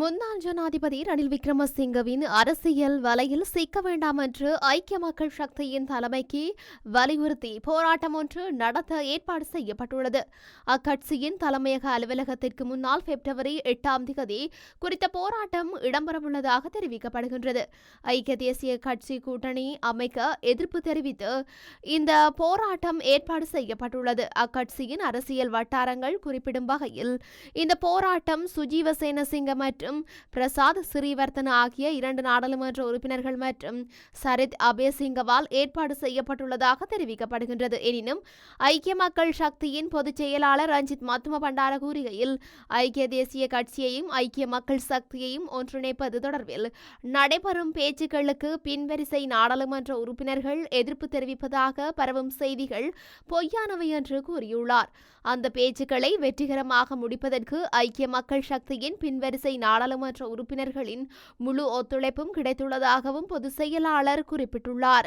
முன்னாள் ஜனாதிபதி ரணில் விக்ரமசிங்கவின் அரசியல் வலையில் சிக்க வேண்டாம் என்று ஐக்கிய மக்கள் சக்தியின் தலைமைக்கு வலியுறுத்தி போராட்டம் ஒன்று நடத்த ஏற்பாடு செய்யப்பட்டுள்ளது. அக்கட்சியின் தலைமையக அலுவலகத்திற்கு முன்னால் பிப்ரவரி எட்டாம் தேதி குறித்த போராட்டம் இடம்பெறவுள்ளதாக தெரிவிக்கப்படுகின்றது. ஐக்கிய தேசிய கட்சி கூட்டணி அமைக்க எதிர்ப்பு தெரிவித்து இந்த போராட்டம் ஏற்பாடு செய்யப்பட்டுள்ளது. அக்கட்சியின் அரசியல் வட்டாரங்கள் குறிப்பிடும் வகையில் இந்த போராட்டம் சுஜீவ சேனசிங்க மற்றும் பிரசாத் ஸ்ரீவர்த்தன ஆகிய இரண்டு நாடாளுமன்ற உறுப்பினர்கள் மற்றும் சரித் அபேசிங்கவால் ஏற்பாடு செய்யப்பட்டுள்ளதாக தெரிவிக்கப்படுகின்றது. எனினும் ஐக்கிய மக்கள் சக்தியின் பொதுச் செயலாளர் ரஞ்சித் மத்தும பண்டார கூறுகையில் ஐக்கிய தேசிய கட்சியையும் ஐக்கிய மக்கள் சக்தியையும் ஒன்றிணைப்பது தொடர்பில் நடைபெறும் பேச்சுக்களுக்கு பின்வரிசை நாடாளுமன்ற உறுப்பினர்கள் எதிர்ப்பு தெரிவிப்பதாக பரவும் செய்திகள் பொய்யானவை என்று கூறியுள்ளார். அந்த பேச்சுக்களை வெற்றிகரமாக முடிப்பதற்கு ஐக்கிய மக்கள் சக்தியின் பின்வரிசை நாடாளுமன்ற உறுப்பினர்களின் முழு ஒத்துழைப்பும் கிடைத்துள்ளதாகவும் பொதுச் செயலாளர் குறிப்பிட்டுள்ளார்.